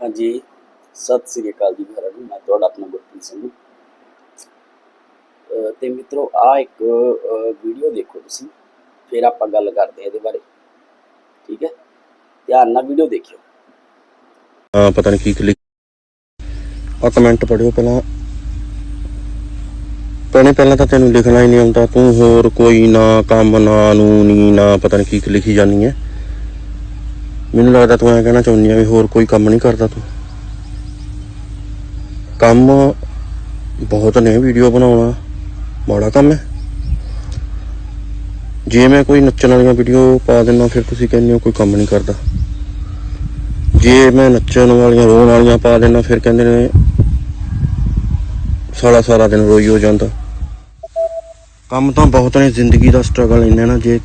ਹਾਂਜੀ, ਸਤਿ ਸ੍ਰੀ ਅਕਾਲ ਜੀ ਸਾਰਿਆਂ ਨੂੰ, ਮੈਂ ਤੁਹਾਡਾ ਆਪਣਾ ਗੁਰਪ੍ਰੀਤ ਸਿੰਘ। ਤੇ ਮਿੱਤਰੋ ਆ ਇੱਕ ਵੀਡੀਓ ਦੇਖੋ ਤੁਸੀਂ, ਫਿਰ ਆਪਾਂ ਗੱਲ ਕਰਦੇ ਹਾਂ ਇਹਦੇ ਬਾਰੇ। ਠੀਕ ਹੈ? ਧਿਆਨ ਨਾਲ ਵੀਡੀਓ ਦੇਖਿਓ। ਹਾਂ ਪਤਾ ਨਹੀਂ ਕੀ ਕਲਿੱਕ ਆ ਕਮੈਂਟ ਪੜਿਓ ਪਹਿਲਾਂ। ਪਹਿਲੇ ਪਹਿਲਾਂ ਤਾਂ ਤੈਨੂੰ ਲਿਖਣਾ ਹੀ ਨਹੀਂ ਆਉਂਦਾ, ਤੂੰ ਹੋਰ ਕੋਈ ਨਾ, ਕੰਮ ਨਾ ਨੂੰ ਨੀ ਨਾ, ਪਤਾ ਨਹੀਂ ਕੀ ਲਿਖੀ ਜਾਨੀ ਹੈ। ਮੈਨੂੰ ਲੱਗਦਾ ਤੂੰ ਐਂ ਕਹਿਣਾ ਚਾਹੁੰਦੀ ਆ ਵੀ ਹੋਰ ਕੋਈ ਕੰਮ ਨਹੀਂ ਕਰਦਾ ਤੂੰ। ਕੰਮ ਬਹੁਤ ਨੇ ਵੀਡੀਓ ਬਣਾਉਣਾ, ਮਾੜਾ ਕੰਮ ਹੈ। ਜੇ ਮੈਂ ਕੋਈ ਨੱਚਣ ਵਾਲੀਆਂ ਵੀਡੀਓ ਪਾ ਦਿੰਦਾ, ਫਿਰ ਤੁਸੀਂ ਕਹਿੰਦੇ ਹੋ ਕੋਈ ਕੰਮ ਨਹੀਂ ਕਰਦਾ। ਜੇ ਮੈਂ ਨੱਚਣ ਵਾਲੀਆਂ, ਰੋਣ ਵਾਲੀਆਂ ਪਾ ਦਿੰਦਾ, ਫਿਰ ਕਹਿੰਦੇ ਨੇ ਸਾਲਾ ਸਾਰਾ ਦਿਨ ਰੋਈ ਹੋ ਜਾਂਦਾ। ਕੰਮ ਤਾਂ ਬਹੁਤ ਨੇ, ਜ਼ਿੰਦਗੀ ਦਾ ਸਟਰਗਲ ਇੰਨਾ ਨਾ, ਜੇ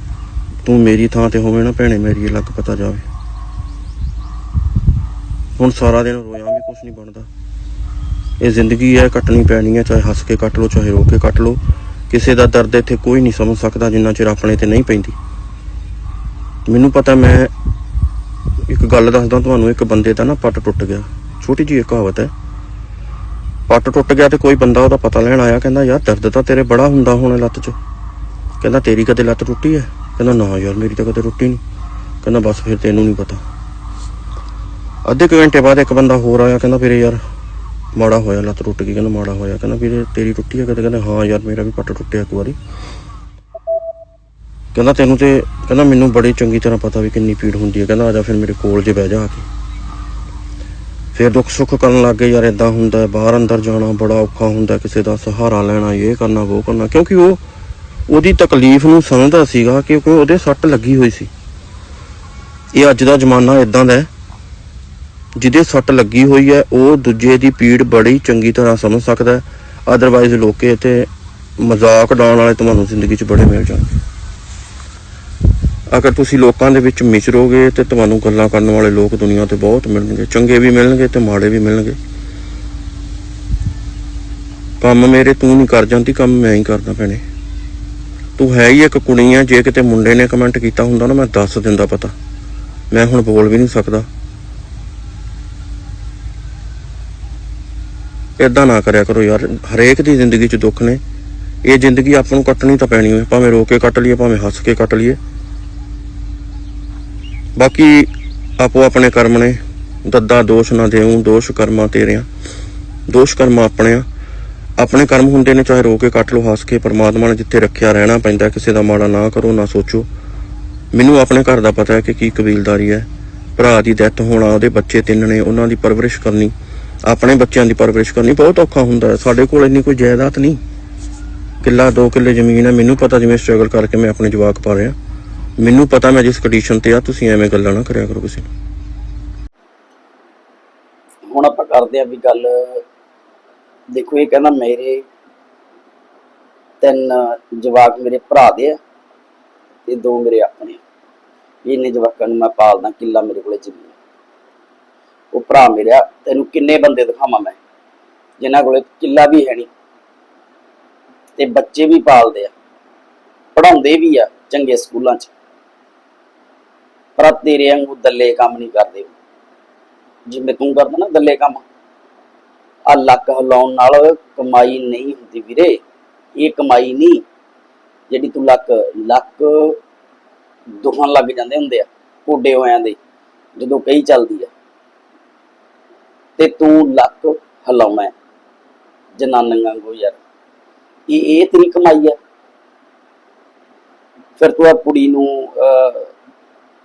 ਤੂੰ ਮੇਰੀ ਥਾਂ ਤੇ ਹੋਵੇਂ ਨਾ, ਭੈਣੇ, ਮੇਰੀ ਅਲੱਗ ਪਤਾ ਜਾਵੇ। ਹੁਣ ਸਾਰਾ ਦਿਨ ਰੋਇਆ ਵੀ ਕੁਝ ਨਹੀਂ ਬਣਦਾ। ਇਹ ਜ਼ਿੰਦਗੀ ਹੈ, ਕੱਟਣੀ ਪੈਣੀ ਹੈ, ਚਾਹੇ ਹੱਸ ਕੇ ਕੱਟ ਲੋ ਚਾਹੇ ਰੋ ਕੇ ਕੱਟ ਲੋ ਕਿਸੇ ਦਾ ਦਰਦ ਇੱਥੇ ਕੋਈ ਨਹੀਂ ਸਮਝ ਸਕਦਾ, ਜਿੰਨਾ ਚਿਰ ਆਪਣੇ ਤੇ ਨਹੀਂ ਪੈਂਦੀ। ਮੈਨੂੰ ਪਤਾ, ਮੈਂ ਇੱਕ ਗੱਲ ਦੱਸਦਾ ਤੁਹਾਨੂੰ, ਇੱਕ ਬੰਦੇ ਦਾ ਨਾ ਪੱਟ ਟੁੱਟ ਗਿਆ। ਛੋਟੀ ਜਿਹੀ ਕਹਾਵਤ ਹੈ। ਪੱਟ ਟੁੱਟ ਗਿਆ ਤੇ ਕੋਈ ਬੰਦਾ ਉਹਦਾ ਪਤਾ ਲੈਣ ਆਇਆ, ਕਹਿੰਦਾ, ਯਾਰ, ਦਰਦ ਤਾਂ ਤੇਰੇ ਬੜਾ ਹੁੰਦਾ ਹੋਣਾ ਲੱਤ 'ਚ। ਕਹਿੰਦਾ, ਤੇਰੀ ਕਦੇ ਲੱਤ ਟੁੱਟੀ ਹੈ? ਕਹਿੰਦਾ, ਨਾ ਯਾਰ, ਮੇਰੀ ਤਾਂ ਕਦੇ ਟੁੱਟੀ ਨਹੀਂ। ਕਹਿੰਦਾ, ਬਸ ਫਿਰ ਤੈਨੂੰ ਨਹੀਂ ਪਤਾ। ਅੱਧੇ ਕੁ ਘੰਟੇ ਬਾਅਦ ਇੱਕ ਬੰਦਾ ਹੋਰ ਆਇਆ, ਕਹਿੰਦਾ ਵੀਰੇ ਯਾਰ ਮਾੜਾ ਹੋਇਆ, ਲੱਤ ਟੁੱਟ ਗਈ, ਕਹਿੰਦਾ ਮਾੜਾ ਹੋਇਆ, ਕਹਿੰਦਾ ਵੀਰੇ ਤੇਰੀ ਟੁੱਟੀ ਹੈ ਕਦੇ ਕਹਿੰਦਾ ਹਾਂ ਯਾਰ ਮੇਰਾ ਵੀ ਪੱਟ ਟੁੱਟਿਆ ਇੱਕ ਵਾਰੀ। ਕਹਿੰਦਾ ਤੈਨੂੰ ਤੇ, ਕਹਿੰਦਾ ਮੈਨੂੰ ਬੜੀ ਚੰਗੀ ਤਰ੍ਹਾਂ ਪਤਾ ਵੀ ਕਿੰਨੀ ਪੀੜ ਹੁੰਦੀ ਹੈ ਕਹਿੰਦਾ ਆ ਜਾ ਫਿਰ ਮੇਰੇ ਕੋਲ ਜੇ ਬਹਿ ਜਾ ਕੇ। ਫਿਰ ਦੁੱਖ ਸੁੱਖ ਕਰਨ ਲੱਗ ਗਏ ਯਾਰ ਇਦਾਂ ਹੁੰਦਾ, ਬਾਹਰ ਅੰਦਰ ਜਾਣਾ ਬੜਾ ਔਖਾ ਹੁੰਦਾ, ਕਿਸੇ ਦਾ ਸਹਾਰਾ ਲੈਣਾ, ਇਹ ਕਰਨਾ, ਉਹ ਕਰਨਾ, ਕਿਉਂਕਿ ਉਹ, ਉਹਦੀ ਤਕਲੀਫ ਨੂੰ ਸਮਝਦਾ ਸੀਗਾ ਕਿਉਂਕਿ ਉਹਦੇ ਸੱਟ ਲੱਗੀ ਹੋਈ ਸੀ। ਇਹ ਅੱਜ ਦਾ ਜ਼ਮਾਨਾ ਇਦਾਂ ਦਾ ਹੈ। ਜਿਹਦੇ ਸੱਟ ਲੱਗੀ ਹੋਈ ਹੈ, ਉਹ ਦੂਜੇ ਦੀ ਪੀੜ ਬੜੀ ਚੰਗੀ ਤਰ੍ਹਾਂ ਸਮਝ ਸਕਦਾ ਹੈ। ਅਦਰਵਾਈਜ਼ ਲੋਕੇ ਇੱਥੇ ਮਜ਼ਾਕ ਉਡਾਉਣ ਵਾਲੇ ਤੁਹਾਨੂੰ ਜ਼ਿੰਦਗੀ 'ਚ ਬੜੇ ਮਿਲ ਜਾਣਗੇ। ਅਗਰ ਤੁਸੀਂ ਲੋਕਾਂ ਦੇ ਵਿੱਚ ਮਿਸ਼ਰੋਗੇ ਤੇ ਤੁਹਾਨੂੰ ਗੱਲਾਂ ਕਰਨ ਵਾਲੇ ਲੋਕ ਦੁਨੀਆ ਤੇ ਬਹੁਤ ਮਿਲਣਗੇ। ਚੰਗੇ ਵੀ ਮਿਲਣਗੇ ਤੇ ਮਾੜੇ ਵੀ ਮਿਲਣਗੇ। ਕੰਮ ਮੇਰੇ ਤੂੰ ਨਹੀਂ ਕਰ ਜਾਂਦੀ, ਕੰਮ ਮੈਂ ਹੀ ਕਰਦਾ ਭੈਣੇ। ਤੂੰ ਹੈ ਹੀ ਇੱਕ ਕੁੜੀ ਆ, ਜੇ ਕਿਤੇ ਮੁੰਡੇ ਨੇ ਕਮੈਂਟ ਕੀਤਾ ਹੁੰਦਾ ਨਾ, ਮੈਂ ਦੱਸ ਦਿੰਦਾ ਪਤਾ। ਮੈਂ ਹੁਣ ਬੋਲ ਵੀ ਨਹੀਂ ਸਕਦਾ। ਇਦਾਂ ਨਾ ਕਰਿਆ ਕਰੋ ਯਾਰ, ਹਰੇਕ ਦੀ ਜ਼ਿੰਦਗੀ 'ਚ ਦੁੱਖ ਨੇ। ਇਹ ਜ਼ਿੰਦਗੀ ਆਪਾਂ ਨੂੰ ਕੱਟਣੀ ਤਾਂ ਪੈਣੀ ਹੋਏ ਭਾਵੇਂ ਰੋ ਕੇ ਕੱਟ ਲਈਏ, ਭਾਵੇਂ ਹੱਸ ਕੇ ਕੱਟ ਲਈਏ। ਬਾਕੀ ਆਪੋ ਆਪਣੇ ਕਰਮ ਨੇ। ਦੱਦਾ ਦੋਸ਼ ਨਾ ਦੇਉ ਦੋਸ਼ ਕਰਮਾਂ ਤੇਰਿਆਂ ਦੋਸ਼ ਕਰਮਾਂ ਆਪਣੇ ਆ। ਆਪਣੇ ਕਰਮ ਹੁੰਦੇ ਨੇ, ਚਾਹੇ ਰੋ ਕੇ ਕੱਟ ਲੋ ਹੱਸ ਕੇ, ਪਰਮਾਤਮਾ ਨੇ ਜਿੱਥੇ ਰੱਖਿਆ ਰਹਿਣਾ ਪੈਂਦਾ, ਕਿਸੇ ਦਾ ਮਾੜਾ ਨਾ ਕਰੋ, ਨਾ ਸੋਚੋ। ਮੈਨੂੰ ਆਪਣੇ ਘਰ ਦਾ ਪਤਾ ਹੈ ਕਿ ਕੀ ਕਬੀਲਦਾਰੀ ਹੈ। ਭਰਾ ਦੀ ਡੈਥ ਹੋਣਾ, ਉਹਦੇ ਬੱਚੇ ਤਿੰਨ ਨੇ, ਉਹਨਾਂ ਦੀ ਪਰਵਰਿਸ਼ ਕਰਨੀ। ਆਪਣੇ ਬੱਚਿਆਂ ਦੀ ਪਰਵਰਿਸ਼ ਕਰਨੀ ਬਹੁਤ ਔਖਾ ਹੁੰਦਾ ਹੈ। ਸਾਡੇ ਕੋਲ ਇੰਨੀ ਕੋਈ ਜਾਇਦਾਦ ਨਹੀਂ। ਕਿੱਲਾ, ਦੋ ਕਿੱਲੇ ਜ਼ਮੀਨ ਹੈ। ਮੈਨੂੰ ਪਤਾ ਜਿਵੇਂ ਸਟਰਗਲ ਕਰਕੇ ਮੈਂ ਆਪਣੇ ਜਵਾਕ ਪਾ ਰਿਹਾ ਮੈਨੂੰ ਪਤਾ ਮੈਂ ਜਿਸ ਕੰਡੀਸ਼ਨ ਤੇ ਆ, ਤੁਸੀਂ ਐਵੇਂ ਗੱਲਾਂ ਨਾ ਕਰਿਆ ਕਰੋ ਕਿਸੇ ਹੁਣ ਆਪਾਂ ਕਰਦੇ ਆਂ ਵੀ ਗੱਲ। ਦੇਖੋ, ਇਹ ਕਹਿੰਦਾ ਮੇਰੇ ਤਿੰਨ ਜਵਾਕ ਮੇਰੇ ਭਰਾ ਦੇ ਆ ਤੇ ਦੋ ਮੇਰੇ ਆਪਣੇ ਆ। ਇਹਨੇ ਜਵਾਕਾਂ ਨੂੰ ਮੈਂ ਪਾਲਦਾ, ਕਿੱਲਾ ਮੇਰੇ ਕੋਲੇ ਜ਼ਮੀਨ ਉਹ ਭਰਾ ਮੇਰਾ, ਤੈਨੂੰ ਕਿੰਨੇ ਬੰਦੇ ਦਿਖਾਵਾਂ ਮੈਂ? ਜਿਨ੍ਹਾਂ ਕੋਲੇ ਕਿੱਲਾ ਵੀ ਹੈ ਨਹੀਂ। ਤੇ ਬੱਚੇ ਵੀ ਪਾਲਦੇ ਆ। ਪੜਾਉਂਦੇ ਵੀ ਆ ਚੰਗੇ ਸਕੂਲਾਂ 'ਚ। ਪਰ ਤੇਰੇ ਵਾਂਗੂ ਦੱਲੇ ਕੰਮ ਨਹੀਂ ਕਰਦੇ। ਜਿਵੇਂ ਤੂੰ ਕਰਦਾ ਨਾ ਦੱਲੇ ਕੰਮ ਆ ਲੱਕ ਹਲਾਉਣ ਨਾਲ ਕਮਾਈ ਨਹੀਂ ਹੁੰਦੀ ਵੀਰੇ। ਇਹ ਕਮਾਈ ਨਹੀਂ, ਜਿਹੜੀ ਤੂੰ ਲੱਕ ਲੱਕ ਦੁਖਣ ਲੱਗ ਜਾਂਦੇ ਹੁੰਦੇ ਆ ਕੋਡੇ ਹੋਇਆਂ ਦੇ, ਜਦੋਂ ਕਈ ਚੱਲਦੀ ਆ। ਤੇ ਤੂੰ ਲੱਕ ਹਿਲਾਉਣਾ ਹੈ। ਜਨਾਨੀਆਂ ਵਾਂਗੂ ਯਾਰ, ਇਹ ਇਹ ਤੇਰੀ ਕਮਾਈ ਹੈ। ਫਿਰ ਤੂੰ ਆ ਕੁੜੀ ਨੂੰ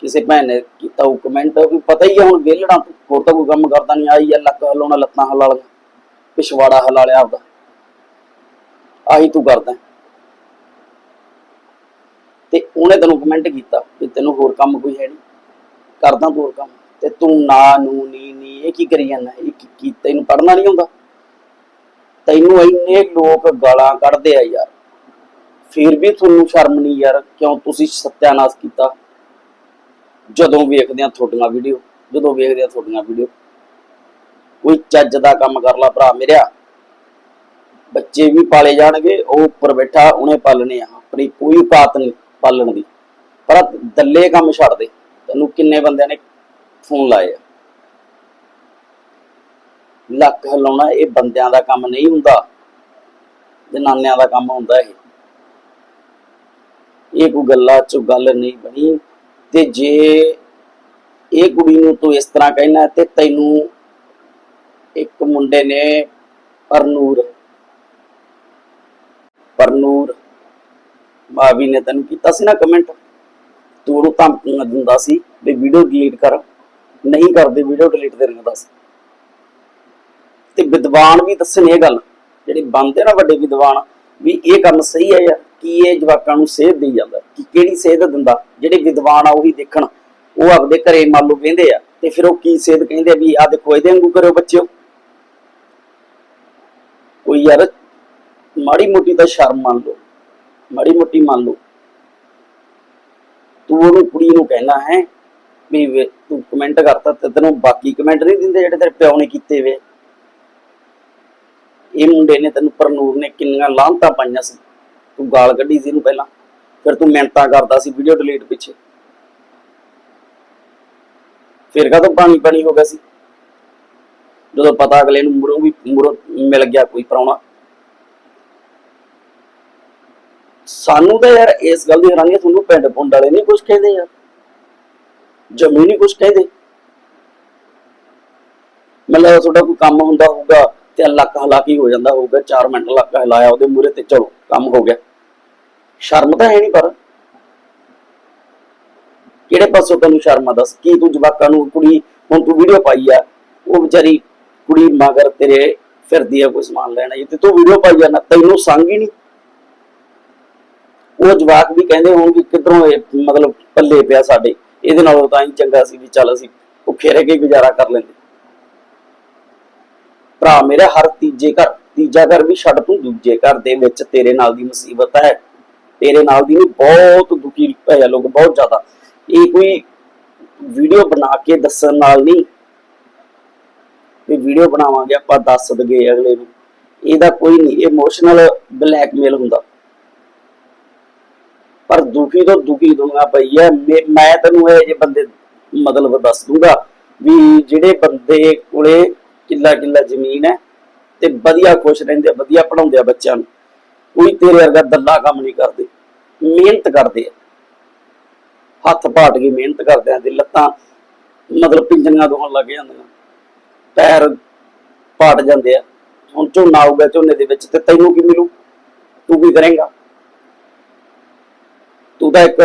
ਕਿਸੇ ਭੈਣ ਨੇ ਕੀਤਾ ਉਹ ਕਮੈਂਟ ਵੀ ਪਤਾ ਹੀ ਆ ਹੁਣ ਵਿਹਲੜਾ, ਹੋਰ ਤਾਂ ਕੋਈ ਕੰਮ ਕਰਦਾ ਨਹੀਂ ਆਈ ਆ ਲੱਕ ਹਲਾਉਣਾ, ਲੱਤਾਂ ਹਲਾ ਲਿਆ, ਪਿਛਵਾੜਾ ਹਲਾ ਲਿਆ ਆਪਦਾ। ਆਹੀ ਤੂੰ ਕਰਦਾ ਤੇ ਉਹਨੇ ਤੈਨੂੰ ਕਮੈਂਟ ਕੀਤਾ ਕਿ ਤੈਨੂੰ ਹੋਰ ਕੰਮ ਕੋਈ ਹੈ ਨਹੀਂ। ਕਰਦਾ ਤੂੰ ਹੋਰ ਕੰਮ। ਤੇ ਤੂੰ ਨਾ, ਨੂੰ, ਨੀ ਨੀ, ਇਹ ਕੀ ਕਰੀ ਜਾਂਦਾ? ਇਹ ਕੀ ਕੀ ਤੈਨੂੰ ਪੜਨਾ ਨਹੀਂ ਆਉਂਦਾ? ਤੈਨੂੰ ਇੰਨੇ ਲੋਕ ਗਾਲਾਂ ਕੱਢਦੇ ਆ ਯਾਰ। ਫਿਰ ਵੀ ਤੁਹਾਨੂੰ ਸ਼ਰਮ ਨਹੀਂ ਯਾਰ, ਕਿਉਂ ਤੁਸੀਂ ਸਤਿਆਨਾਸ਼ ਕੀਤਾ? ਜਦੋਂ ਵੇਖਦੇ ਆ ਤੁਹਾਡੀਆਂ ਵੀਡੀਓ, ਜਦੋਂ ਵੇਖਦੇ ਆ ਤੁਹਾਡੀਆਂ ਵੀਡੀਓ। ਕੋਈ ਚੱਜ ਦਾ ਕੰਮ ਕਰ ਲਾ ਭਰਾ ਮੇਰਿਆ। ਬੱਚੇ ਵੀ ਪਾਲੇ ਜਾਣਗੇ, ਉਹ ਉੱਪਰ ਬੈਠਾ, ਉਹਨੇ ਪਾਲਣੇ ਆ। ਆਪਣੀ ਕੋਈ ਔਕਾਤ ਨਹੀਂ ਪਾਲਣ ਦੀ। ਪਰ ਦੱਲੇ ਕੰਮ ਛੱਡ ਦੇ। ਤੈਨੂੰ ਕਿੰਨੇ ਬੰਦਿਆਂ ਨੇ ਫੋਨ ਲਾਏ ਲੱਕ ਹਿਲਾਉਣਾ ਇਹ ਬੰਦਿਆਂ ਦਾ ਕੰਮ ਨਹੀਂ ਹੁੰਦਾ। ਜਨਾਨਿਆਂ ਦਾ ਕੰਮ ਹੁੰਦਾ ਇਹ। ਇਹ ਕੋਈ ਗੱਲਾਂ ਚ ਗੱਲ ਨਹੀਂ ਬਣੀ। ਤੇ ਜੇ ਇਹ ਕੁੜੀ ਨੂੰ ਤੂੰ ਇਸ ਤਰ੍ਹਾਂ ਕਹਿਣਾ ਤੇ ਤੈਨੂੰ ਇੱਕ ਮੁੰਡੇ ਨੇ ਪਰਨੂਰ ਪਰਨੂਰ ਭਾਵੀ ਨੇ ਤੈਨੂੰ ਕੀਤਾ ਸੀ ਨਾ ਕਮੈਂਟ ਤੂੰ ਉਹਨੂੰ ਧਮਕੀਆਂ ਦਿੰਦਾ ਸੀ ਵੀ ਵੀਡੀਓ ਡਿਲੀਟ ਕਰ। ਨਹੀਂ ਕਰਦੇ ਵੀਡੀਓ ਡਿਲੀਟ ਦੇ ਰਿਹਾ ਦੱਸ ਤੇ ਵਿਦਵਾਨ ਵੀ ਦੱਸਣ ਇਹ ਗੱਲ, ਜਿਹੜੇ ਬੰਦੇ ਨਾ ਵੱਡੇ ਵਿਦਵਾਨ, ਵੀ ਇਹ ਕੰਮ ਸਹੀ ਹੈ ਯਾਰ ਕੀ ਇਹ ਜਵਾਕਾਂ ਨੂੰ ਸੇਧ ਦੇਈ ਜਾਂਦਾ, ਕਿ ਕਿਹੜੀ ਸੇਧ ਦਿੰਦਾ? ਜਿਹੜੇ ਵਿਦਵਾਨ ਆ ਉਹੀ ਦੇਖਣ, ਉਹ ਆਪਦੇ ਘਰੇ ਮੰਨ ਲਓ ਕਹਿੰਦੇ ਆ, ਤੇ ਫਿਰ ਉਹ ਕੀ ਸੇਧ ਕਹਿੰਦੇ ਆ ਵੀ ਆ ਦੇਖੋ, ਇਹਦੇ ਵਾਂਗੂ ਕਰਿਓ ਬੱਚਿਓ। ਕੋਈ ਯਾਰ, ਮਾੜੀ ਮੋਟੀ ਤਾਂ ਸ਼ਰਮ ਮੰਨ ਲਓ, ਮਾੜੀ ਮੋਟੀ ਮੰਨ ਲਓ। ਤੂੰ ਉਹਨੂੰ ਕੁੜੀ ਨੂੰ ਕਹਿਣਾ ਹੈ ਵੀ ਤੂੰ ਕਮੈਂਟ ਕਰਤਾ ਤੇ ਤੈਨੂੰ ਬਾਕੀ ਕਮੈਂਟ ਨਹੀਂ ਦਿੰਦੇ ਜਿਹੜੇ ਤੇਰੇ ਪਿਓ ਨੇ ਕੀਤੇ ਵੇ। ਇਹ ਮੁੰਡੇ ਨੇ ਤੈਨੂੰ ਪਰਨੂਰ ਨੇ ਕਿੰਨੀਆਂ ਲਾਂਤਾਂ ਪਾਈਆਂ ਸੀ। ਤੂੰ ਗਾਲ ਕੱਢੀ ਸੀ ਇਹਨੂੰ ਪਹਿਲਾਂ। ਫਿਰ ਤੂੰ ਮਿਹਨਤਾਂ ਕਰਦਾ ਸੀ ਵੀਡੀਓ ਡਿਲੀਟ ਪਿੱਛੇ। ਫਿਰ ਕਦੋਂ ਪਾਣੀ ਪਾਣੀ ਹੋ ਗਿਆ ਸੀ? ਜਦੋਂ ਪਤਾ ਅਗਲੇ ਨੂੰ ਮੁਰੋਂ ਵੀ ਮੁਰੋਂ ਮਿਲ ਗਿਆ ਕੋਈ ਪ੍ਰਾਹੁਣਾ। ਸਾਨੂੰ ਤਾਂ ਯਾਰ ਇਸ ਗੱਲ ਦੀ ਹੈਰਾਨੀ ਤੁਹਾਨੂੰ ਪਿੰਡ ਪੁੰਡ ਵਾਲੇ ਨਹੀਂ ਕੁਝ ਕਹਿੰਦੇ ਯਾਰ। ਜਮੀ ਨਹੀਂ ਕੁਝ ਕਹਿੰਦੇ ਮਤਲਬ ਤੁਹਾਡਾ ਕੋਈ ਕੰਮ ਹੁੰਦਾ ਹੋਊਗਾ ਤੇ ਲੱਕ ਹਲਾਕੀ ਹੋ ਜਾਂਦਾ ਹੋਊਗਾ 4 ਮਿੰਟ ਲੱਕ ਹਿਲਾਇਆ ਉਹਦੇ ਮੂਰੇ ਤੇ ਚਲੋ, ਕੰਮ ਹੋ ਗਿਆ। ਸ਼ਰਮ ਤਾਂ ਹੈ ਨਹੀਂ ਪਰ ਕਿਹੜੇ ਪਾਸੋਂ ਤੈਨੂੰ ਸ਼ਰਮ ਆ ਦੱਸ? ਕੀ ਤੂੰ ਜਵਾਕਾਂ ਨੂੰ ਕੁੜੀ, ਹੁਣ ਤੂੰ ਵੀਡੀਓ ਪਾਈ ਆ, ਉਹ ਵਿਚਾਰੀ ਕੁੜੀ ਮਗਰ ਤੇਰੇ ਫਿਰਦੀ ਆ, ਕੋਈ ਸਮਾਨ ਲੈਣਾ ਤੇ ਤੂੰ ਵੀਡੀਓ ਪਾਈ ਆ ਤੈਨੂੰ ਸੰਗ ਹੀ ਨਹੀਂ ਉਹ ਜਵਾਕ ਵੀ ਕਹਿੰਦੇ ਹੋਣਗੇ ਕਿਧਰੋਂ ਇਹ ਮਤਲਬ ਪੱਲੇ ਪਿਆ ਸਾਡੇ। ਇਹਦੇ ਨਾਲੋਂ ਤਾਂ ਹੀ ਚੰਗਾ ਸੀ ਵੀ ਚੱਲ ਅਸੀਂ ਭੁੱਖੇ ਰਹਿ ਕੇ ਗੁਜ਼ਾਰਾ ਕਰ ਲੈਂਦੇ। ਭਰਾ ਮੇਰੇ ਹਰ ਤੀਜੇ ਘਰ, ਤੀਜਾ ਘਰ ਵੀ ਛੱਡ ਤੂੰ, ਦੂਜੇ ਘਰ ਦੇ ਵਿੱਚ ਤੇਰੇ ਨਾਲ ਦੀ ਮੁਸੀਬਤ ਹੈ। ਤੇਰੇ ਨਾਲ ਦੀ ਨਹੀਂ, ਬਹੁਤ ਦੁਖੀ ਹੋਇਆ ਲੋਕ, ਬਹੁਤ ਜ਼ਿਆਦਾ। ਇਹ ਕੋਈ ਵੀਡੀਓ ਬਣਾ ਕੇ ਦੱਸਣ ਨਾਲ ਨਹੀਂ। ਵੀ ਵੀਡੀਓ ਬਣਾਵਾਂਗੇ, ਆਪਾਂ ਦੱਸ ਦਗੇ ਅਗਲੇ ਨੂੰ। ਇਹਦਾ ਕੋਈ ਨਹੀਂ ਇਮੋਸ਼ਨਲ ਬਲੈਕਮੇਲ ਹੁੰਦਾ। ਪਰ ਦੁਖੀ ਤੋਂ ਦੁਖੀ ਦੁਨੀਆ ਪਈ ਹੈ ਮੈਂ ਤੈਨੂੰ ਇਹ ਜੇ ਬੰਦੇ ਮਤਲਬ ਦੱਸ ਦੂੰਗਾ ਵੀ ਜਿਹੜੇ ਬੰਦੇ ਕੋਲੇ ਕਿੱਲਾ ਕਿੱਲਾ ਜ਼ਮੀਨ ਹੈ ਤੇ ਵਧੀਆ ਖੁਸ਼ ਰਹਿੰਦੇ, ਵਧੀਆ ਪੜਾਉਂਦੇ ਆ ਬੱਚਿਆਂ ਨੂੰ, ਕੋਈ ਤੇਰੇ ਵਰਗਾ ਦੱਲਾ ਕੰਮ ਨਹੀਂ ਕਰਦੇ, ਮਿਹਨਤ ਕਰਦੇ ਆ। ਹੱਥ ਪਾਟ ਕੇ ਮਿਹਨਤ ਕਰਦੇ ਆ ਤੇ ਲੱਤਾਂ ਮਤਲਬ ਪਿੰਜਣੀਆਂ ਦੋਹਣ ਲੱਗ ਜਾਂਦੀਆਂ, ਪੈਰ ਪਾਟ ਜਾਂਦੇ ਆ। ਹੁਣ ਝੋਨਾ ਆਊਗਾ ਝੋਨੇ ਦੇ ਵਿੱਚ ਤੇ ਤੈਨੂੰ ਕੀ ਮਿਲੂ? ਤੂੰ ਕੀ ਕਰੇਂਗਾ? ਤੂੰ ਤਾਂ ਇੱਕ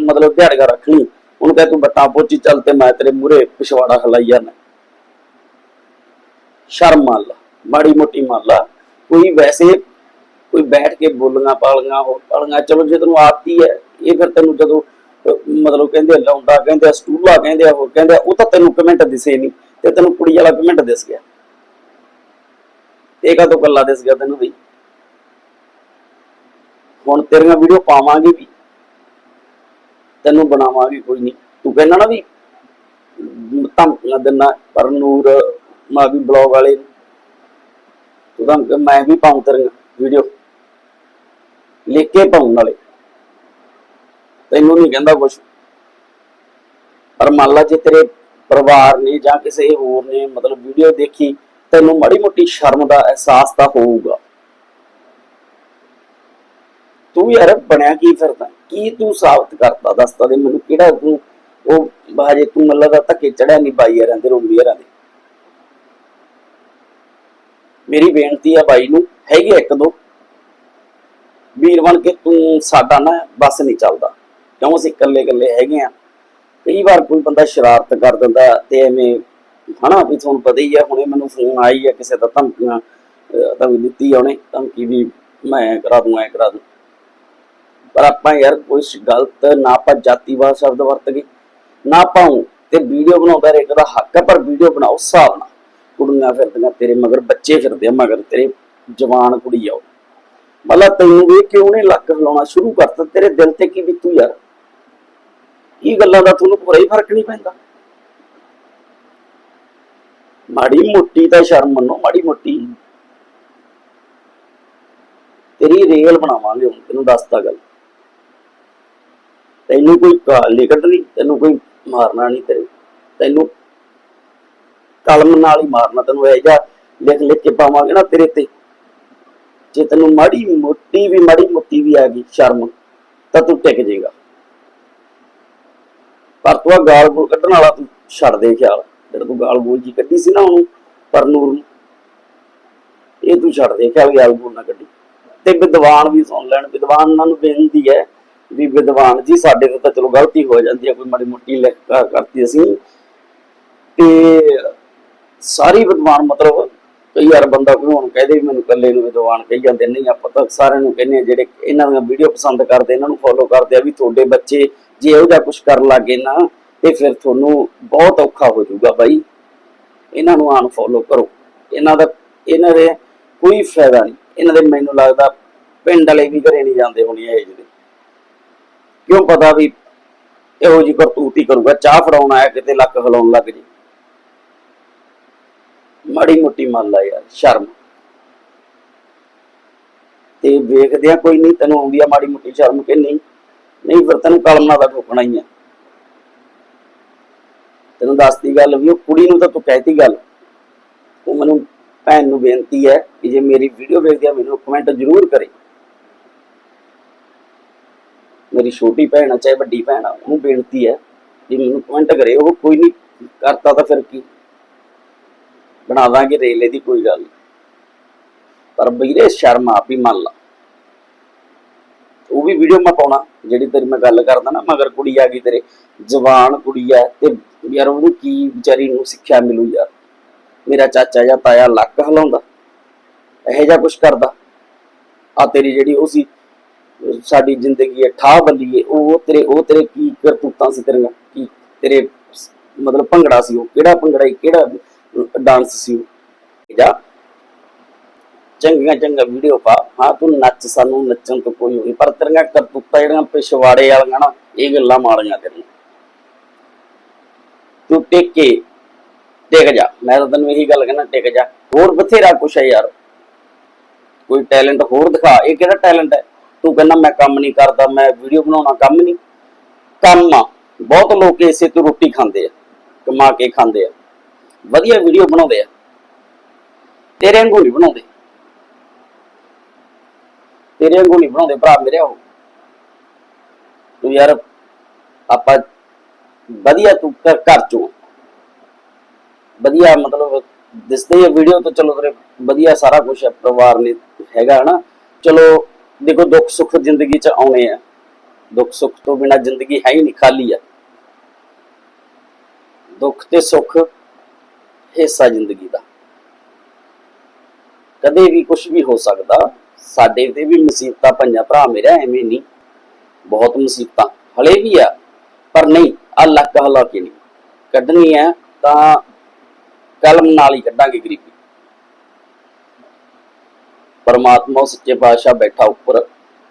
ਮਤਲਬ ਦਿਹਾੜੀਆ ਰੱਖ ਲਈ ਉਹਨੂੰ ਕਹੇ ਤੂੰ ਬੱਟਾ ਪੋਚੀ ਚੱਲ ਤੇ ਮੈਂ ਤੇਰੇ ਮੂਰੇ ਪਿਛਵਾੜਾ ਖਲਾਈ ਜਾਣਾ ਸ਼ਰਮ ਮੰਨ ਲਾ, ਮਾੜੀ ਮੋਟੀ ਮੰਨ ਲਾ। ਕੋਈ ਵੈਸੇ ਕੋਈ ਬੈਠ ਕੇ ਬੋਲੀਆਂ ਪਾਲੀਆਂ, ਹੋਰ ਪਾਲੀਆਂ, ਚਲੋ ਜੇ ਤੈਨੂੰ ਆਤੀ ਹੈ ਇਹ ਫਿਰ ਤੈਨੂੰ ਜਦੋਂ ਮਤਲਬ ਕਹਿੰਦੇ ਲਾਉਂਦਾ, ਕਹਿੰਦੇ ਸਟੂਲਾ ਕਹਿੰਦੇ ਹੋਰ, ਕਹਿੰਦੇ ਉਹ ਤਾਂ ਤੈਨੂੰ ਕਮੈਂਟ ਦਿਸੇ ਨਹੀਂ, ਤੇ ਤੈਨੂੰ ਕੁੜੀ ਵਾਲਾ ਕਮੈਂਟ ਦਿਸ ਗਿਆ। ਇਹ ਕਦੋਂ ਕੱਲਾ ਦਿਸ ਗਿਆ ਤੈਨੂੰ ਵੀ ਹੁਣ ਤੇਰੀਆਂ ਵੀਡੀਓ ਪਾਵਾਂਗੇ ਵੀ। ਤੈਨੂੰ ਬਣਾਵਾਂਗੇ ਕੋਈ ਨਹੀਂ। ਤੂੰ ਕਹਿੰਦਾ ਨਾ ਵੀ ਧਮਕੀਆਂ ਦਿੰਨਾ ਪਰ ਨੂਰ ਮਾ ਵੀ ਬਲੌਗ ਵਾਲੇ ਤੂੰ ਤਾਂ ਮੈਂ ਵੀ ਪਾਉਂ ਤੇਰੀਆਂ ਵੀਡੀਓ ਲਿਖ ਕੇ ਪਾਉਣ ਵਾਲੇ ਤੈਨੂੰ ਨਹੀਂ ਕਹਿੰਦਾ ਕੁਝ ਪਰ ਮੰਨ ਲਾ ਜੇ ਤੇਰੇ ਪਰਿਵਾਰ ਨੇ ਜਾਂ ਕਿਸੇ ਹੋਰ ਨੇ ਮਤਲਬ ਵੀਡੀਓ ਦੇਖੀ, ਤੈਨੂੰ ਮਾੜੀ ਮੋਟੀ ਸ਼ਰਮ ਦਾ ਅਹਿਸਾਸ ਤਾਂ ਹੋਊਗਾ। ਤੂੰ ਯਾਰ ਬਣਿਆ ਕੀ ਫਿਰਦਾ? ਕੀ ਤੂੰ ਸਾਬਤ ਕਰਦਾ? ਦੱਸਦਾ ਦੇ ਮੈਨੂੰ ਕਿਹੜਾ ਤੂੰ ਉਹ ਬਾਜੇ ਤੂੰ ਮੱਲਾ ਦਾ ਧੱਕੇ ਚੜਿਆ ਨਹੀਂ ਬਾਈ ਯਾਰਾਂ ਦੇ, ਰੋਂਦੀ ਯਾਰਾਂ ਦੇ। ਮੇਰੀ ਬੇਨਤੀ ਆ ਬਾਈ ਨੂੰ, ਹੈਗੀ ਆ ਇੱਕ ਦੋ। ਵੀਰ ਬਣ ਕੇ ਤੂੰ ਸਾਡਾ ਨਾ ਬਸ ਨਹੀਂ ਚੱਲਦਾ। ਕਿਉਂ ਅਸੀਂ ਇਕੱਲੇ ਇਕੱਲੇ ਹੈਗੇ ਆ? ਕਈ ਵਾਰ ਕੋਈ ਬੰਦਾ ਸ਼ਰਾਰਤ ਕਰ ਦਿੰਦਾ ਤੇ ਐਵੇਂ ਹਨਾ ਵੀ ਤੁਹਾਨੂੰ ਪਤਾ ਹੀ ਆ, ਹੁਣੇ ਮੈਨੂੰ ਫੋਨ ਆਈ ਆ ਕਿਸੇ ਦਾ ਧਮਕੀਆਂ, ਅਹ ਧਮਕੀ ਦਿੱਤੀ ਆ ਉਹਨੇ, ਧਮਕੀ ਵੀ ਮੈਂ ਕਰਾ ਦੂੰ, ਐ ਕਰਾ ਦੂੰ। ਪਰ ਆਪਾਂ ਯਾਰ ਕੋਈ ਗਲਤ ਨਾ ਆਪਾਂ ਜਾਤੀਵਾਦ ਸ਼ਬਦ ਵਰਤ ਗਏ ਨਾ ਪਾਉ ਤੇ ਵੀਡੀਓ ਬਣਾਉਂਦਾ ਰੇਟ ਦਾ ਹੱਕ ਹੈ ਪਰ ਵੀਡੀਓ ਬਣਾਓ ਹਿਸਾਬ ਨਾਲ। ਕੁੜੀਆਂ ਫਿਰਦੀਆਂ ਤੇਰੇ ਮਗਰ, ਬੱਚੇ ਫਿਰਦੇ ਆ ਮਗਰ, ਤੇਰੇ ਜਵਾਨ ਕੁੜੀ ਆ ਮਤਲਬ ਤੈਨੂੰ ਵੇਖ ਕੇ ਉਹਨੇ ਲੱਕ ਹਿਲਾਉਣਾ ਸ਼ੁਰੂ ਕਰਤਾ? ਤੇਰੇ ਦਿਲ ਤੇ ਕੀ ਬੀਤੂ ਯਾਰ? ਇਹ ਗੱਲਾਂ ਦਾ ਤੁਹਾਨੂੰ ਪੂਰਾ ਹੀ ਫ਼ਰਕ ਨਹੀਂ ਪੈਂਦਾ। ਮਾੜੀ ਮੋਟੀ ਤਾਂ ਸ਼ਰਮ ਮੰਨੋ, ਮਾੜੀ ਮੋਟੀ। ਤੇਰੀ ਰੇਲ ਬਣਾਵਾਂਗੇ ਹੁਣ, ਤੈਨੂੰ ਦੱਸਦਾ ਗੱਲ। ਤੈਨੂੰ ਕੋਈ ਗਾਲੀ ਕੱਢਣੀ, ਤੈਨੂੰ ਕੋਈ ਮਾਰਨਾ ਨਹੀਂ ਤੇਰੇ। ਤੈਨੂੰ ਕਲਮ ਨਾਲ ਹੀ ਮਾਰਨਾ ਤੈਨੂੰ ਇਹ ਜਾ ਲਿਖ ਲਿਖ ਕੇ ਪਾਵਾਂਗੇ ਨਾ ਤੇਰੇ ਤੇ। ਜੇ ਤੈਨੂੰ ਮਾੜੀ ਮੋਟੀ ਵੀ, ਮਾੜੀ ਮੋਟੀ ਵੀ ਆ ਗਈ ਸ਼ਰਮ, ਤਾਂ ਤੂੰ ਟਿਕ ਜਾਏਗਾ। ਪਰ ਤੂੰ ਆਹ ਗਾਲ ਗੂਲ ਕੱਢਣ ਵਾਲਾ ਤੂੰ ਛੱਡ ਦੇ ਖਿਆਲ। ਜਿਹੜਾ ਤੂੰ ਗਾਲ ਬੋਲ ਜੀ ਕੱਢੀ ਸੀ ਨਾ ਉਹਨੂੰ, ਪਰ ਨੂਰ ਨੂੰ, ਇਹ ਤੂੰ ਛੱਡ ਦੇ। ਖਿਆਲ ਗਾਲ ਬੋਲ ਨਾ ਕੱਢੀ। ਤੇ ਵਿਦਵਾਨ ਵੀ ਸੁਣ ਲੈਣ। ਵਿਦਵਾਨਾਂ ਨੂੰ ਬੇਨਤੀ ਹੈ ਵੀ ਵਿਦਵਾਨ ਜੀ, ਸਾਡੇ ਤੋਂ ਤਾਂ ਚਲੋ ਗਲਤੀ ਹੋ ਜਾਂਦੀ ਹੈ, ਕੋਈ ਮਾੜੀ ਮੋਟੀ ਲਿਖ ਕਰਤੀ ਅਸੀਂ। ਤੇ ਸਾਰੀ ਵਿਦਵਾਨ ਮਤਲਬ ਕਈ ਵਾਰ ਬੰਦਾ ਕੋਈ ਹੁਣ ਕਹਦੇ ਵੀ ਮੈਨੂੰ ਇਕੱਲੇ ਨੂੰ ਵਿਦਵਾਨ ਕਹੀ ਜਾਂਦੇ, ਨਹੀਂ ਆਪਾਂ ਤਾਂ ਸਾਰਿਆਂ ਨੂੰ ਕਹਿੰਦੇ ਆ ਜਿਹੜੇ ਇਹਨਾਂ ਦੀਆਂ ਵੀਡੀਓ ਪਸੰਦ ਕਰਦੇ, ਇਹਨਾਂ ਨੂੰ ਫੋਲੋ ਕਰਦੇ ਆ ਵੀ ਤੁਹਾਡੇ ਬੱਚੇ ਜੇ ਇਹੋ ਜਿਹਾ ਕੁਝ ਕਰਨ ਲੱਗੇ ਨਾ, ਤੇ ਫਿਰ ਤੁਹਾਨੂੰ ਬਹੁਤ ਔਖਾ ਹੋ ਜਾਊਗਾ ਬਾਈ। ਇਹਨਾਂ ਨੂੰ ਅਨਫੋਲੋ ਕਰੋ। ਇਹਨਾਂ ਦਾ, ਇਹਨਾਂ ਦੇ ਕੋਈ ਫਾਇਦਾ ਨਹੀਂ। ਇਹਨਾਂ ਦੇ ਮੈਨੂੰ ਲੱਗਦਾ ਪਿੰਡ ਵਾਲੇ ਵੀ ਘਰੇ ਨਹੀਂ ਜਾਂਦੇ ਹੋਣੇ ਇਹ ਜਿਹੇ। ਕਿਉਂ ਪਤਾ ਵੀ ਇਹੋ ਜੀ ਕਰਤੂਤ ਹੀ ਕਰੂਗਾ? ਚਾਹ ਫੜਾਉਣ ਆਇਆ, ਕਿਤੇ ਲੱਕ ਹਿਲਾਉਣ ਲੱਗ ਜੇ। ਮਾੜੀ ਮੋਟੀ ਮੰਨ ਲਾ ਯਾਰ, ਸ਼ਰਮ। ਤੇ ਵੇਖਦੇ ਆ ਕੋਈ ਨਹੀਂ, ਤੈਨੂੰ ਆਉਂਦੀ ਆ ਮਾੜੀ ਮੋਟੀ ਸ਼ਰਮ ਕਿ ਨਹੀਂ? ਨਹੀਂ, ਫਿਰ ਤੈਨੂੰ ਕਲਮਾ ਦਾ ਠੋਕਣਾ ਹੀ ਆ। ਤੈਨੂੰ ਦੱਸਦੀ ਗੱਲ ਵੀ, ਉਹ ਕੁੜੀ ਨੂੰ ਤਾਂ ਤੂੰ ਕਹਿਤੀ ਗੱਲ। ਉਹ ਮੈਨੂੰ ਭੈਣ ਨੂੰ ਬੇਨਤੀ ਹੈ ਕਿ ਜੇ ਮੇਰੀ ਵੀਡੀਓ ਵੇਖਦੇ ਆ, ਮੈਨੂੰ ਕਮੈਂਟ ਜ਼ਰੂਰ ਕਰੇ। ਮੇਰੀ ਛੋਟੀ ਭੈਣ ਆ, ਚਾਹੇ ਵੱਡੀ ਭੈਣ ਆ, ਉਹਨੂੰ ਬੇਨਤੀ ਹੈ ਕਿ ਮੈਨੂੰ ਕਮੈਂਟ ਕਰੇ ਉਹ ਕੋਈ ਨਹੀਂ ਕਰਤਾ ਤਾਂ ਫਿਰ ਕੀ? ਬਣਾ ਦਾਂਗੇ ਰੇਲੇ ਦੀ ਕੋਈ ਗੱਲ ਪਰ ਵੀਰੇ ਸ਼ਰਮ ਆਪ ਹੀ ਮੰਨ ਲਾ। ਉਹ ਵੀ ਵੀਡੀਓ ਮੈਂ ਪਾਉਣਾ, ਜਿਹੜੀ ਤੇਰੀ ਮੈਂ ਗੱਲ ਕਰਦਾ ਨਾ, ਮਗਰ ਕੁੜੀ ਆ ਗਈ ਤੇਰੇ, ਜਵਾਨ ਕੁੜੀ ਆ, ਤੇ ਯਾਰ ਉਹਨੂੰ ਕੀ ਵਿਚਾਰੀ ਨੂੰ ਸਿੱਖਿਆ ਮਿਲੂ ਯਾਰ? ਮੇਰਾ ਚਾਚਾ ਜਾਂ ਤਾਇਆ ਲੱਕ ਹਲਾਉਂਦਾ, ਇਹੋ ਜਿਹਾ ਕੁਝ ਕਰਦਾ। ਆ ਤੇਰੀ ਜਿਹੜੀ ਉਹ ਸੀ ਸਾਡੀ ਜ਼ਿੰਦਗੀ ਹੈ, ਠਾਹ ਬੱਲੀਏ ਉਹ ਤੇਰੇ ਉਹ ਤੇਰੇ ਕੀ ਕਰਤੂਤਾਂ ਸੀ ਤੇਰੀਆਂ? ਕੀ ਤੇਰੇ ਮਤਲਬ ਭੰਗੜਾ ਸੀ ਉਹ? ਕਿਹੜਾ ਭੰਗੜਾ ਕਿਹੜਾ ਡਾਂਸ ਸੀ ਉਹ? ਜਾ। ਚੰਗੀਆਂ ਚੰਗਾ ਵੀਡੀਓ ਪਾ। ਹਾਂ, ਤੂੰ ਨੱਚ, ਸਾਨੂੰ ਨੱਚਣ ਤੋਂ ਕੋਈ ਹੋਈ ਪਰ ਤੇਰੀਆਂ ਕਰਤੂਤਾਂ ਜਿਹੜੀਆਂ ਪਿਛਵਾੜੇ ਵਾਲੀਆਂ ਨਾ, ਇਹ ਗੱਲਾਂ ਮਾਰੀਆਂ ਤੇਰੀਆਂ। ਤੂੰ ਟੇਕੇ ਕੇ ਟਿਕ ਜਾ। ਮੈਂ ਤਾਂ ਤੈਨੂੰ ਇਹੀ ਗੱਲ ਕਹਿੰਦਾ, ਟਿਕ ਜਾ। ਹੋਰ ਬਥੇਰਾ ਕੁਛ ਹੈ ਯਾਰ। ਕੋਈ ਟੈਲੈਂਟ ਹੋਰ ਦਿਖਾ। ਇਹ ਕਿਹੜਾ ਟੈਲੈਂਟ ਹੈ? ਤੂੰ ਕਹਿੰਦਾ ਮੈਂ ਕੰਮ ਨਹੀਂ ਕਰਦਾ, ਮੈਂ ਵੀਡੀਓ ਬਣਾਉਣਾ ਕੰਮ ਨਹੀਂ। ਕੰਮ ਆ, ਬਹੁਤ ਲੋਕ ਇਸੇ ਤੋਂ ਰੋਟੀ ਖਾਂਦੇ ਆ, ਕਮਾ ਕੇ ਖਾਂਦੇ ਆ। ਵਧੀਆ ਵੀਡੀਓ ਬਣਾਉਂਦੇ ਆ, ਤੇਰੇ ਵਾਂਗੂ ਨਹੀਂ ਬਣਾਉਂਦੇ। ਤੇਰੇ ਵਾਂਗੂ ਨਹੀਂ ਬਣਾਉਂਦੇ ਭਰਾ ਮੇਰੇ ਉਹ। ਤੂੰ ਯਾਰ, ਆਪਾਂ ਵਧੀਆ ਤੂੰ ਘਰ ਘਰ ਚੋਂ ਵਧੀਆ ਮਤਲਬ ਦਿਸਦੇ ਆ ਵੀਡੀਓ ਤੋਂ ਚਲੋ ਤੇਰੇ ਵਧੀਆ ਸਾਰਾ ਕੁਝ ਹੈ ਪਰਿਵਾਰ ਨੇ ਹੈਗਾ ਹਨਾ। ਚਲੋ ਦੇਖੋ ਦੁੱਖ ਸੁੱਖ ਜ਼ਿੰਦਗੀ ਚ ਆਉਣੇ ਆ। ਦੁੱਖ ਸੁੱਖ ਤੋਂ ਬਿਨਾ ਜ਼ਿੰਦਗੀ ਹੈ ਹੀ ਨਹੀਂ, ਖਾਲੀ ਆ। ਦੁੱਖ ਤੇ ਸੁੱਖ ਹਿੱਸਾ ਜ਼ਿੰਦਗੀ ਦਾ। ਕਦੇ ਵੀ ਕੁਝ ਵੀ ਹੋ ਸਕਦਾ, ਸਾਡੇ ਤੇ ਵੀ ਮੁਸੀਬਤਾਂ ਪਈਆਂ ਭਰਾ ਮੇਰਾ ਐਵੇਂ ਨਹੀਂ। ਬਹੁਤ ਮੁਸੀਬਤਾਂ, ਹਲੇ ਵੀ ਆ, ਪਰ ਨਹੀਂ ਅੱਲਾਹ ਕਹਲਾ ਕੇ ਨਹੀਂ। ਕੱਢਣੀ ਹੈ ਤਾਂ ਕਲਮ ਨਾਲ ਹੀ ਕੱਢਾਂਗੇ ਗਰੀਬੀ। ਪਰਮਾਤਮਾ ਸੱਚੇ ਪਾਤਸ਼ਾਹ ਬੈਠਾ ਉੱਪਰ,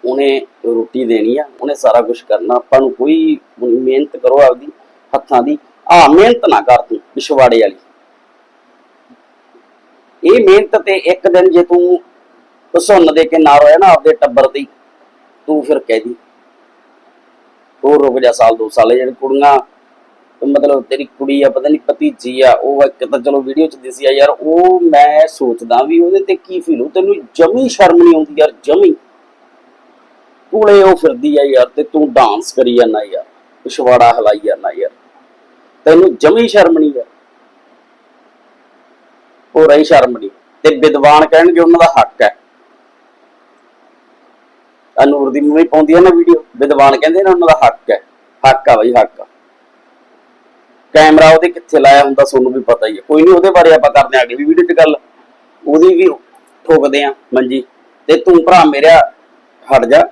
ਉਹਨੇ ਰੋਟੀ ਦੇਣੀ ਆ, ਉਹਨੇ ਸਾਰਾ ਕੁਝ ਕਰਨਾ, ਆਪਾਂ ਨੂੰ ਕੋਈ ਮਿਹਨਤ ਕਰੋ ਆਪਦੀ, ਹੱਥਾਂ ਦੀ, ਆ ਮਿਹਨਤ ਨਾ ਕਰ ਤੂੰ, ਪਿਛਵਾੜੇ ਵਾਲੀ। ਇਹ ਮਿਹਨਤ ਤੇ ਇੱਕ ਦਿਨ ਜੇ ਤੂੰ ਸੁਣ ਦੇ ਕੇ ਨਾ ਰੋਇਆ ਨਾ ਆਪਦੇ ਟੱਬਰ ਦੀ, ਤੂੰ ਫਿਰ ਕਹਿ ਦੀ, ਹੋਰ ਰੁਕ ਜਾ ਸਾਲ, ਦੋ ਸਾਲ ਜਿਹੜੇ ਕੁੜੀਆਂ ਮਤਲਬ ਤੇਰੀ ਕੁੜੀ ਆ, ਪਤਾ ਨਹੀਂ ਭਤੀਜੀ ਆ, ਉਹ ਇੱਕ ਤਾਂ ਚਲੋ ਵੀਡੀਓ ਚ ਦਿਸੀ ਆ ਯਾਰ, ਉਹ ਮੈਂ ਸੋਚਦਾ ਵੀ ਉਹਦੇ ਤੇ ਕੀ ਫੀਲ ਹੋ ਤੈਨੂੰ ਜਮੀ ਸ਼ਰਮ ਨਹੀਂ ਆਉਂਦੀ ਯਾਰ, ਜਮੀ। ਕੋਲੇ ਉਹ ਫਿਰਦੀ ਆ ਯਾਰ ਤੇ ਤੂੰ ਡਾਂਸ ਕਰੀ ਜਾਂਦਾ ਯਾਰ, ਪਿਛਵਾੜਾ ਹਲਾਈ ਜਾਂਦਾ ਯਾਰ। ਤੈਨੂੰ ਜਮੀ ਸ਼ਰਮ ਨਹੀਂ ਯਾਰ ਉਹ ਰਹੀ ਸ਼ਰਮ ਨਹੀਂ ਤੇ ਵਿਦਵਾਨ ਕਹਿਣਗੇ ਉਹਨਾਂ ਦਾ ਹੱਕ ਹੈ। ਆ ਦੀ ਮੰਮੀ ਪਾਉਂਦੀ ਆ ਨਾ ਵੀਡੀਓ ਵਿਦਵਾਨ ਕਹਿੰਦੇ ਨੇ ਉਹਨਾਂ ਦਾ ਹੱਕ ਹੈ। ਹੱਕ ਆ ਬਈ, ਹੱਕ ਆ। ਕੈਮਰਾ ਉਹਦੇ ਕਿੱਥੇ ਲਾਇਆ ਹੁੰਦਾ ਤੁਹਾਨੂੰ ਵੀ ਪਤਾ ਹੀ ਹੈ। ਕੋਈ ਨਹੀਂ ਉਹਦੇ ਬਾਰੇ ਆਪਾਂ ਕਰਦੇ ਆਂ ਅਗਲੀ ਵੀਡੀਓ 'ਚ ਗੱਲ। ਉਹਦੀ ਵੀ ਠੋਕਦੇ ਆ ਮੰਜੀ। ਤੇ ਤੂੰ ਭਰਾ ਮੇਰਾ ਹਟ ਜਾ।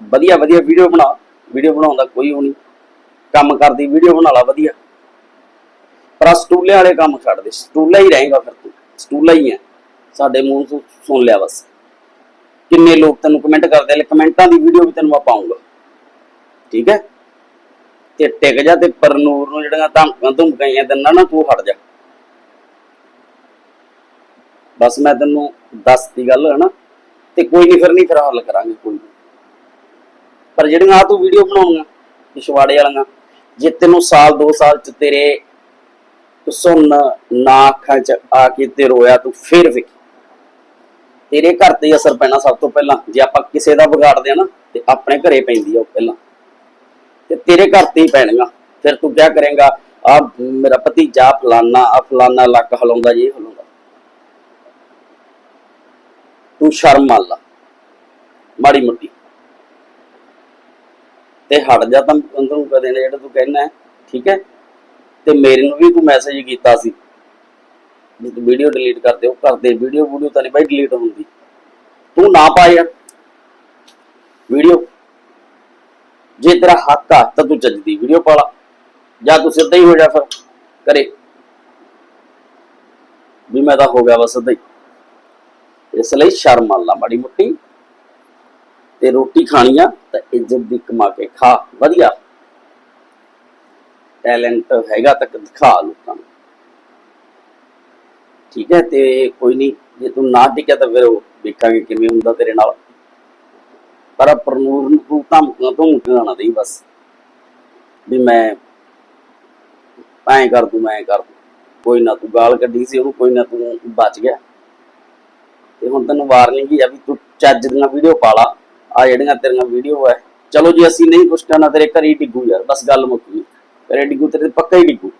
ਵਧੀਆ ਵਧੀਆ ਵੀਡੀਓ ਬਣਾ। ਵੀਡੀਓ ਬਣਾਉਣ ਕੋਈ ਉਹ ਕੰਮ ਕਰਦੀ ਵੀਡੀਓ ਬਣਾ ਲਾ ਵਧੀਆ। ਪਰ ਆਹ ਸਟੂਲੇ ਵਾਲੇ ਕੰਮ ਛੱਡ ਦੇ। ਸਟੂਲਾ ਹੀ ਰਹੇਗਾ ਫਿਰ ਤੂੰ। ਸਟੂਲਾ ਹੀ ਹੈ। ਸਾਡੇ ਮੂੰਹ ਤੋਂ ਸੁਣ ਲਿਆ ਬਸ। ਕਿੰਨੇ ਲੋਕ ਤੈਨੂੰ ਕਮੈਂਟ ਕਰਦੇ ਨੇ। ਕਮੈਂਟਾਂ ਦੀ ਵੀਡੀਓ ਵੀ ਤੈਨੂੰ ਮੈਂ ਪਾਉਂਗਾ। ਠੀਕ ਹੈ? ਤੇ ਟਿਕ ਜਾ ਤੇ ਪਰਨੂਰ ਨੂੰ ਜਿਹੜੀਆਂ ਧਮਕਾਂ ਧਮਕਾਈਆਂ ਦਿੰਦਾ ਨਾ ਤੂੰ ਹਟ ਜਾ। ਬਸ ਮੈਂ ਤੈਨੂੰ ਦੱਸਤੀ ਗੱਲ ਹੈ ਨਾ ਤੇ ਕੋਈ ਨਹੀਂ ਫਿਰ ਨਹੀਂ ਫਿਰ ਹੱਲ ਕਰਾਂਗੇ, ਕੋਈ ਪਰ ਜਿਹੜੀਆਂ ਆ ਤੂੰ ਵੀਡੀਓ ਬਣਾਉਣੀਆਂ, ਪਿਛਵਾੜੇ ਵਾਲੀਆਂ, ਜੇ ਤੈਨੂੰ ਸਾਲ 2 ਸਾਲ ਚ ਤੇਰੇ ਸੁਣ ਨਾ ਅੱਖਾਂ 'ਚ ਆ ਕੇ ਤੇ ਰੋਇਆ, ਤੂੰ ਫਿਰ ਵੇਖ। ਤੇਰੇ ਘਰ ਤੇ ਅਸਰ ਪੈਣਾ ਸਭ ਤੋਂ ਪਹਿਲਾਂ। ਜੇ ਆਪਾਂ ਕਿਸੇ ਦਾ ਵਿਗਾੜਦੇ ਆ ਨਾ, ਤੇ ਆਪਣੇ ਘਰੇ ਪੈਂਦੀ ਆ ਉਹ ਪਹਿਲਾਂ। ਤੇ ਤੇਰੇ ਘਰ ਤੇ ਹੀ ਪੈਣਗਾ ਫਿਰ ਤੂੰ ਕਿਆ ਕਰੇਗਾ? ਆ, ਮੇਰਾ ਭਤੀਜਾ ਫਲਾਨਾ, ਆ ਫਲਾਨਾ ਲੱਕ ਹਲਾਉਂਦਾ ਜੀ ਹਲਾਉਂਦਾ। ਤੂੰ ਸ਼ਰਮ ਮੰਨ ਲਾ, ਮਾੜੀ ਮੋਟੀ। ਤੇ ਹਟ ਜਾ ਤਾਂ ਤੂੰ ਕਦੇ ਨਾ, ਜਿਹੜਾ ਤੂੰ ਕਹਿਣਾ ਠੀਕ ਹੈ? ਤੇ ਮੇਰੇ ਨੂੰ ਵੀ ਤੂੰ ਮੈਸੇਜ ਕੀਤਾ ਸੀ। ਵੀ ਤੂੰ ਵੀਡੀਓ ਡਿਲੀਟ ਕਰ ਦੇ ਕਰਦੇ ਵੀਡੀਓ ਵੀਡੀਓ ਤਾਂ ਨਹੀਂ ਬਾਈ ਡਿਲੀਟ ਹੁੰਦੀ। ਤੂੰ ਨਾ ਪਾ ਯਾਰ ਵੀਡੀਓ ਜੇ ਤੇਰਾ ਹੱਕ ਆ, ਤਾਂ ਤੂੰ ਚੱਜ ਦੀ ਵੀਡੀਓ ਪਾ ਲਾ। ਜਾਂ ਤੂੰ ਸਿੱਧਾ ਹੀ ਹੋ ਜਾ ਫਿਰ ਕਰੇ ਵੀ ਮੈਂ ਤਾਂ ਹੋ ਗਿਆ ਬਸ ਸਿੱਧਾ ਹੀ। ਇਸ ਲਈ ਸ਼ਰਮ ਮੰਨ ਲਾ ਮਾੜੀ ਮੁੱਟੀ। ਤੇ ਰੋਟੀ ਖਾਣੀ ਆ, ਤਾਂ ਇੱਜ਼ਤ ਦੀ ਕਮਾ ਕੇ ਖਾ। ਵਧੀਆ। ਟੈਲੈਂਟ ਹੈਗਾ ਤਾਂ ਦਿਖਾ ਲੋਕਾਂ ਨੂੰ। ਠੀਕ ਹੈ, ਤੇ ਕੋਈ ਨਹੀਂ, ਜੇ ਤੂੰ ਨਾ ਟਿਕਿਆ ਤਾਂ ਫਿਰ ਉਹ ਵੇਖਾਂਗੇ ਕਿਵੇਂ ਹੁੰਦਾ ਤੇਰੇ ਨਾਲ। ਪਰ ਪ੍ਰਨੂਰ ਨੂੰ ਧਮਕੀਆਂ ਤੋਂ ਮੁਕਣਾ ਨਹੀਂ ਬਸ। ਵੀ ਮੈਂ ਐਂ ਕਰ ਦੂੰ, ਮੈਂ ਕਰ ਦੂੰ। ਕੋਈ ਨਾ ਤੂੰ ਗਾਲ ਕੱਢੀ ਸੀ ਉਹਨੂੰ, ਕੋਈ ਨਾ ਤੂੰ ਬਚ ਗਿਆ। ਤੇ ਹੁਣ ਤੈਨੂੰ ਵਾਰਨਿੰਗ ਹੀ ਆ ਵੀ ਤੂੰ ਚੱਜ ਦੀਆਂ ਵੀਡੀਓ ਪਾ ਲਾ। ਆ ਜਿਹੜੀਆਂ ਤੇਰੀਆਂ ਵੀਡੀਓ ਐ ਚਲੋ ਜੀ ਅਸੀਂ ਨਹੀਂ ਕੁਛ ਕਰਨਾ ਤੇਰੇ ਘਰੇ ਹੀ ਡਿੱਗੂ ਯਾਰ, ਬਸ ਗੱਲ ਮੁੱਕ ਗਈ। ਘਰੇ ਡਿੱਗੂ, ਤੇਰੇ ਪੱਕਾ ਹੀ ਡਿੱਗੂ।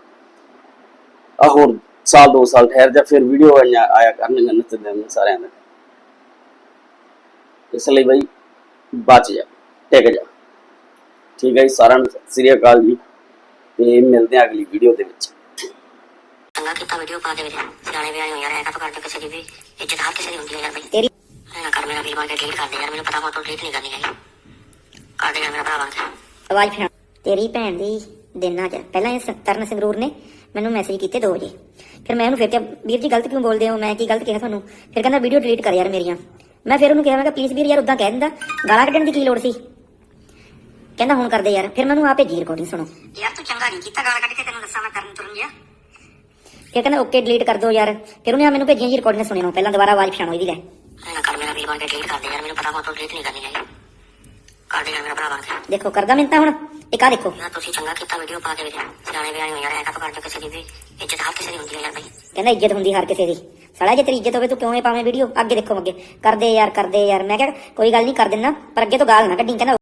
ਆ ਹੋਰ ਸਾਲ, ਦੋ ਸਾਲ ਠਹਿਰ ਜਾ, ਫਿਰ ਵੀਡੀਓ ਆਇਆ ਆਇਆ ਕਰਨਗੇ ਨੱਚਦੇ ਨੇ ਸਾਰਿਆਂ ਦੇ। ਇਸ ਲਈ ਬਈ ਬਚ ਜਾ ਟਿਕ ਜਾ। ਠੀਕ ਹੈ ਜੀ ਸਾਰਿਆਂ ਨੂੰ ਸਤਿ ਸ੍ਰੀ ਅਕਾਲ ਜੀ ਤੇ ਮਿਲਦੇ ਹਾਂ ਅਗਲੀ ਵੀਡੀਓ ਦੇ ਵਿੱਚ। ਚੰਗਾ ਕੀਤਾ ਵੀਡੀਓ ਪਾ ਦੇ ਵੀਰੇ ਸਿਆਣੇ ਵਿਆਹ ਹੋ ਯਾਰ ਐ ਕਾ ਕਰਕੇ ਕਿਸੇ ਦੀ ਵੀ ਇੱਜ਼ਤ ਹਰ ਕਿਸੇ ਦੀ ਹੁੰਦੀ ਹੈ ਯਾਰ ਬਈ। ਤੇਰੀ ਐ ਨਾ ਕਰ ਮੇਰਾ ਵੀਰ ਬਣ ਕੇ ਡਿਲੀਟ ਕਰ ਦੇ ਯਾਰ ਮੈਨੂੰ ਪਤਾ ਫੋਟੋ ਡਿਲੀਟ ਨਹੀਂ ਕਰਨੀ ਹੈਗੀ। ਕਰ ਦੇ ਯਾਰ ਮੇਰਾ ਭਰਾ ਬਣ ਕੇ। ਆਵਾਜ਼ ਫਿਰ ਤੇਰੀ ਭੈਣ ਦੀ ਦਿਨਾਂ ਚ ਪਹਿਲਾਂ ਇਹ ਤਰਨ ਸੰਗਰੂਰ ਨੇ ਮੈਨੂੰ ਮੈਸੇਜ ਕੀਤੇ 2 ਵਜੇ। ਫਿਰ ਮੈਂ ਉਹਨੂੰ ਫਿਰ ਕਿਹਾ ਵੀਰ ਜੀ ਗਲਤ ਕਿਉਂ ਬੋਲਦੇ ਹੋ? ਮੈਂ ਕੀ ਗਲਤ ਕਿਹਾ ਤੁਹਾਨੂੰ? ਫਿਰ ਕਹਿੰਦਾ ਵੀਡੀਓ ਡਿਲੀਟ ਕਰ ਯਾਰ ਮੇਰੀਆਂ। ਮੈਂ ਫਿਰ ਉਹਨੂੰ ਕਿਹਾ ਮੈਂ ਕਿਹਾ ਪਲੀਜ਼ ਵੀਰ ਯਾਰ ਉਦਾਂ ਕਹਿ ਦਿੰਦਾ। ਗਾਲਾਂ ਕੱਢਣ ਦੀ ਕੀ ਲੋੜ ਸੀ? ਕਹਿੰਦਾ ਹੁਣ ਕਰਦੇ ਯਾਰ। ਫਿਰ ਮੈਨੂੰ ਆ ਭੇਜੀ ਰਿਕਾਰਡਿੰਗ ਸੁਣੋ ਯਾਰ ਤੂੰ ਚੰਗਾ ਨਹੀਂ ਕੀਤਾ ਗਾਲ ਕੱਢ ਕੇ ਤੈਨੂੰ ਦੱਸਾਂ ਮੈਂ ਕਰਨ ਤੁਰਨ ਗਿਆ। ਫਿਰ ਕਹਿੰਦਾ ਓਕੇ ਡਿਲੀਟ ਕਰ ਦਿਓ ਯਾਰ। ਫਿਰ ਉਹਨੇ ਆ ਮੈਨੂੰ ਭੇਜੀਆਂ ਜੀ ਰਿਕਾਰਡਿੰਗ ਸੁਣਿਓ ਪਹਿਲਾਂ ਦੁਬਾਰਾ ਆਵਾਜ਼ ਪਛਾਣੋ ਇਹਦੀ ਲੈ ਨਾ ਕਰ ਮੇਰਾ ਵੀਰ ਬਣ ਕੇ ਡਿਲੀਟ ਕਰ ਦੇ ਯਾਰ। ਮੈਨੂੰ ਪਤਾ ਫੋਟੋ ਡਿਲੀਟ ਨਹੀਂ ਕਰਨੀ ਹੈਗੀ। ਕਰ ਦੇ ਯਾਰ ਮੇਰਾ ਭਰਾ ਕੇ। ਦੇਖੋ ਕਰਦਾ ਮਿੰਤਾ ਹੁਣ। ਇੱਕ ਆ ਦੇਖੋ। ਯਾਰ ਤੁਸੀਂ ਚੰਗਾ ਕੀਤਾ ਵੀਡੀਓ ਪਾ ਦੇ ਵੀਰੇ ਸਿਆਣੇ ਵਿਆਹ ਹੋ ਯਾਰ ਐ ਕਾ ਕਰਕੇ ਕਿਸੇ ਦੀ ਵੀ ਇੱਜ਼ਤ ਹਰ ਕਿਸੇ ਦੀ ਹੁੰਦੀ ਹੈ ਯਾਰ ਬਈ। ਕਹਿੰਦਾ ਇੱਜ਼ਤ ਹੁੰਦੀ ਹਰ ਕਿਸੇ ਦੀ। ਸਾਲਾ ਜੇ ਤੇਰੀ ਇੱਜ਼ਤ ਹੋਵੇ, ਤੂੰ ਕਿਉਂ ਇਹ ਪਾਵੇਂ ਵੀਡੀਓ? ਅੱਗੇ ਦੇਖੋ ਅੱਗੇ। ਕਰਦੇ ਯਾਰ ਕਰਦੇ ਯਾਰ। ਮੈਂ ਕਿਹਾ, ਕੋਈ ਗੱਲ ਨਹੀਂ ਕਰ ਦਿੰਦਾ ਪਰ ਅੱਗੇ ਤੋਂ ਗਾਲ ਨਾ ਕੱਢੀ ਕਹਿੰਦਾ